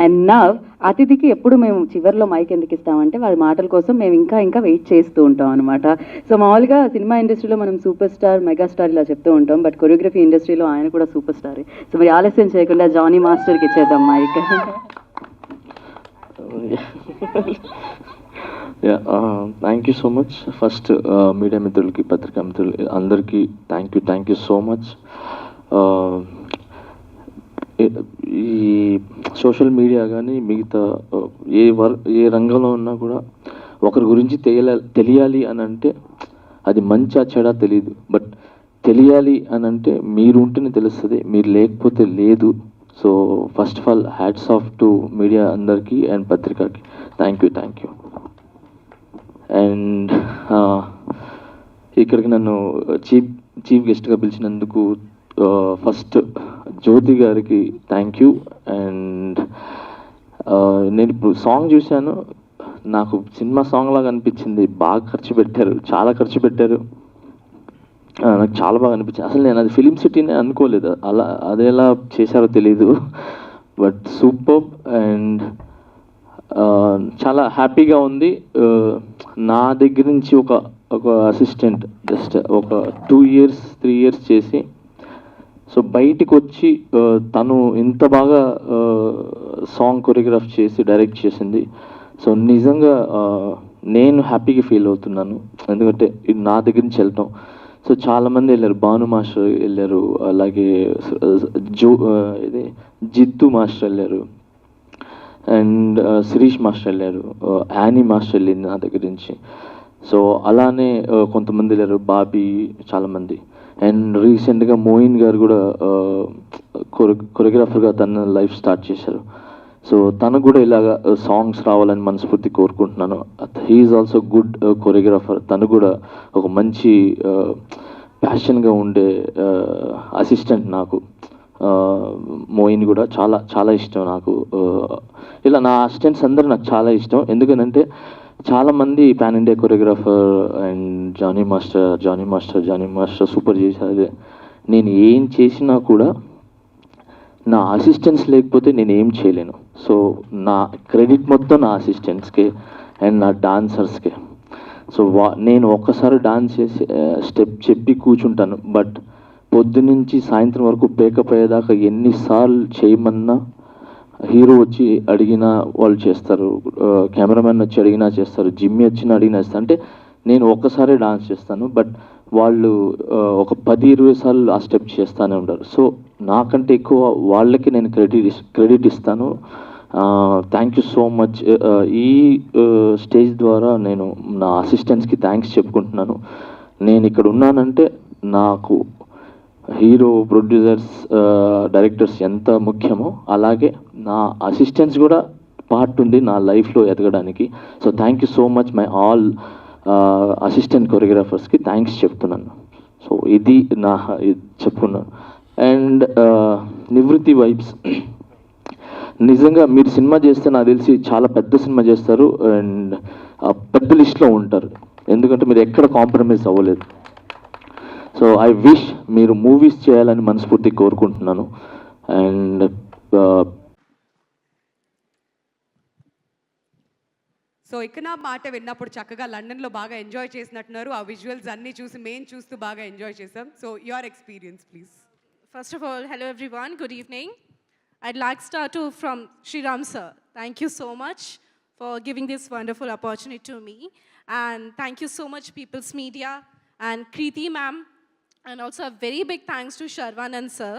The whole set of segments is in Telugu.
అండ్ నవ్ అతిథికి ఎప్పుడు మేము చివరిలో మైక్ ఎందుకు ఇస్తామంటే వాళ్ళ మాటల కోసం మేము ఇంకా ఇంకా వెయిట్ చేస్తూ ఉంటాం అనమాట సో మామూలుగా సినిమా ఇండస్ట్రీలో మనం సూపర్ స్టార్ మెగాస్టార్ ఇలా చెప్తూ ఉంటాం. బట్ కొరియోగ్రఫీ ఇండస్ట్రీలో ఆయన కూడా సూపర్ స్టార్ సో మరి ఆలస్యం చేయకుండా జానీ మాస్టర్కి ఇచ్చేద్దాం mic thank you so much first media మిత్రులకి పత్రికా మిత్రులు అందరికీ thank you thank you so much ఈ సోషల్ మీడియా కానీ మిగతా ఏ వర్ ఏ రంగంలో ఉన్నా కూడా ఒకరి గురించి తెలియాలి తెలియాలి అని అంటే అది మంచా చెడా తెలియదు బట్ తెలియాలి అని అంటే మీరు ఉంటేనే తెలుస్తుంది మీరు లేకపోతే లేదు. So first of all hats off to media అందరికీ and పత్రికకి. Thank you thank you. And ఇక్కడికి నన్ను చీఫ్ చీఫ్ గెస్ట్గా పిలిచినందుకు ఫస్ట్ జ్యోతి గారికి థ్యాంక్ యూ అండ్ నేను ఇప్పుడు సాంగ్ చూశాను. నాకు సినిమా సాంగ్ లాగా అనిపించింది. బాగా ఖర్చు పెట్టారు. చాలా ఖర్చు పెట్టారు. నాకు చాలా బాగా అనిపించింది. అసలు నేను అది ఫిలిం సిటీనే అనుకోలేదు. అలా అది ఎలా చేశారో తెలీదు. బట్ సూపర్ అండ్ చాలా హ్యాపీగా ఉంది. Uh, నా దగ్గర నుంచి ఒక ఒక అసిస్టెంట్ జస్ట్ ఒక టూ ఇయర్స్ త్రీ ఇయర్స్ చేసి సో బయటికి వచ్చి తను ఇంత బాగా సాంగ్ కొరియోగ్రాఫ్ చేసి డైరెక్ట్ చేసింది. సో నిజంగా నేను హ్యాపీగా ఫీల్ అవుతున్నాను. ఎందుకంటే ఇది నా దగ్గర నుంచి వెళ్ళటం. సో చాలామంది వెళ్ళారు. భాను మాస్టర్ వెళ్ళారు. అలాగే జో ఇది జిత్తు మాస్టర్ వెళ్ళారు. అండ్ శిరీష్ మాస్టర్ వెళ్ళారు. యానీ మాస్టర్ వెళ్ళింది నా దగ్గర నుంచి. సో అలానే కొంతమంది వెళ్ళారు. బాబీ చాలామంది. అండ్ రీసెంట్గా మోయిన్ గారు కూడా కొరియోగ్రాఫర్గా తన లైఫ్ స్టార్ట్ చేశారు. సో తనకు కూడా ఇలాగా సాంగ్స్ రావాలని మనస్ఫూర్తి కోరుకుంటున్నాను. హీఈస్ ఆల్సో గుడ్ కొరియోగ్రాఫర్ తను కూడా ఒక మంచి ప్యాషన్గా ఉండే అసిస్టెంట్ నాకు. మోయిన్ కూడా చాలా చాలా ఇష్టం నాకు. ఇలా నా అసిస్టెంట్స్ అందరూ నాకు చాలా ఇష్టం. ఎందుకనంటే చాలామంది pan India choreographer and Jani master Jani master Jani master super చేశారు నేను ఏం చేసినా కూడా నా అసిస్టెంట్స్ లేకపోతే నేను ఏం చేయలేను. సో నా క్రెడిట్ మొత్తం నా అసిస్టెంట్స్కే అండ్ నా డాన్సర్స్కే సో వా నేను ఒక్కసారి డాన్స్ చేసి స్టెప్ చెప్పి కూర్చుంటాను. బట్ పొద్దునుంచి సాయంత్రం వరకు పేకప్ అయ్యేదాకా ఎన్నిసార్లు చేయమన్నా హీరో వచ్చి అడిగినా వాళ్ళు చేస్తారు కెమెరామెన్ వచ్చి అడిగినా చేస్తారు జిమ్మి వచ్చినా అడిగినా చేస్తారు. అంటే నేను ఒక్కసారే డాన్స్ చేస్తాను బట్ వాళ్ళు ఒక పది ఇరవై సార్లు ఆ స్టెప్ చేస్తూనే ఉంటారు. సో నాకంటే ఎక్కువ వాళ్ళకి నేను క్రెడిట్ క్రెడిట్ ఇస్తాను. థ్యాంక్ యూ సో మచ్ ఈ స్టేజ్ ద్వారా నేను నా అసిస్టెంట్స్కి థ్యాంక్స్ చెప్పుకుంటున్నాను. నేను ఇక్కడ ఉన్నానంటే నాకు హీరో ప్రొడ్యూసర్స్ డైరెక్టర్స్ ఎంత ముఖ్యమో అలాగే నా అసిస్టెన్స్ కూడా పార్ట్ ఉంది నా లైఫ్లో ఎదగడానికి. So thank you so much my all assistant కొరియోగ్రాఫర్స్కి thanks చెప్తున్నాను. సో ఇది నా ఇది చెప్పుకున్నాను అండ్ uh, నివృత్తి వైబ్స్ నిజంగా మీరు సినిమా చేస్తే నాకు తెలిసి చాలా పెద్ద సినిమా చేస్తారు. అండ్ పెద్ద లిస్ట్లో ఉంటారు. ఎందుకంటే మీరు ఎక్కడ కాంప్రమైజ్ అవ్వలేదు. సో ఐ విష్ మీరు మూవీస్ చేయాలని మనస్ఫూర్తి కోరుకుంటున్నాను. అండ్ సో ఇక మాట విన్నప్పుడు చక్కగా లండన్లో బాగా ఎంజాయ్ చేసినట్టున్నారు ఆ విజువల్స్ అన్నీ చూసి మేము చూస్తూ బాగా ఎంజాయ్ చేసాం so your experience please first of all, hello everyone, good evening. I'd like to start to from Sriram sir. Thank you so much for giving this wonderful opportunity to me. And thank you so much, People's Media and Kriti ma'am. And also a very big thanks to Sharvanand sir.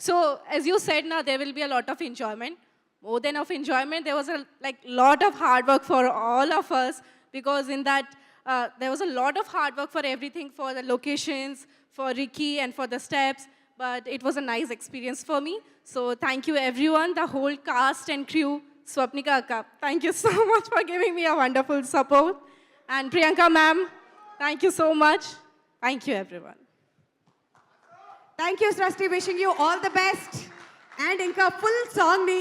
So as you said now, there will be a lot of enjoyment. more than of enjoyment, there was a like lot of hard work for all of us because in that uh, there was a lot of hard work for everything, for the locations, for Ricky and for the steps. But it was a nice experience for me. So thank you everyone, the whole cast and crew, Swapnika Akka. Thank you so much for giving me a wonderful support. And Priyanka ma'am, thank you so much. Thank you everyone. Thank you Srasti, wishing you all the best. And inka full song